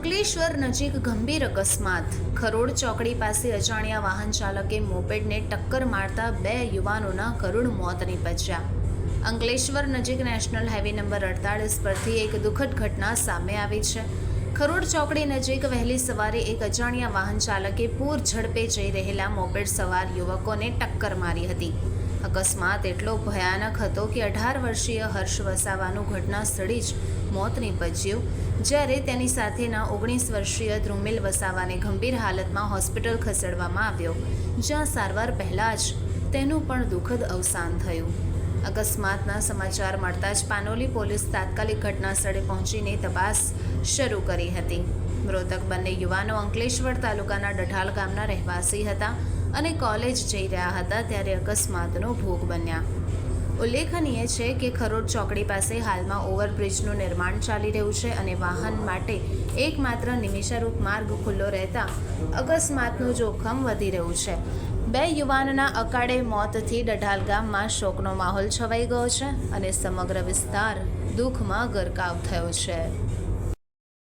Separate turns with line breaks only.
અંકલેશ્વર નજીક ગંભીર અકસ્માત. ખરોડ ચોકડી પાસે અજાણ્યા વાહન ચાલકે મોપેડને ટક્કર મારતા બે યુવાનોના કરુણ મોત નીપજ્યા. અંકલેશ્વર નજીક નેશનલ હાઈવે નંબર અડતાળીસ પરથી એક દુઃખદ ઘટના સામે આવી છે. ખરોડ ચોકડી નજીક વહેલી સવારે એક અજાણ્યા વાહન ચાલકે પૂર ઝડપે જઈ રહેલા મોપેડ સવાર યુવકોને ટક્કર મારી હતી. અકસ્માત એટલો ભયાનક હતો કે અઢાર વર્ષીય હર્ષ વસાવાનું ઘટના સ્થળે જ મોત નીપજ્યું. જ્યારે તેની સાથેના ઓગણીસ વર્ષીય ધ્રુમિલ વસાવાને ગંભીર હાલતમાં હોસ્પિટલ ખસેડવામાં આવ્યો, જ્યાં સારવાર પહેલાં જ તેનું પણ દુઃખદ અવસાન થયું. અકસ્માતના સમાચાર મળતા જ પાનોલી પોલીસ તાત્કાલિક ઘટના સ્થળે પહોંચીને તપાસ શરૂ કરી હતી. મૃતક બંને યુવાનો અંકલેશ્વર તાલુકાના ડઢાલ ગામના રહેવાસી હતા. અને કોલેજ જઈ રહ્યા હતા ત્યારે અકસ્માતનો ભોગ બન્યા. ઉલ્લેખનીય છે કે ખરોડ ચોકડી પાસે હાલમાં ઓવરબ્રિજનું નિર્માણ ચાલી રહ્યું છે અને વાહન માટે એકમાત્ર નિમિષારૂપ માર્ગ ખુલ્લો રહેતા અકસ્માતનું જોખમ વધી રહ્યું છે. બે યુવાનના અકાળે મોતથી ડઢાલ ગામમાં શોકનો માહોલ છવાઈ ગયો છે અને સમગ્ર વિસ્તાર દુઃખમાં ગરકાવ થયો છે.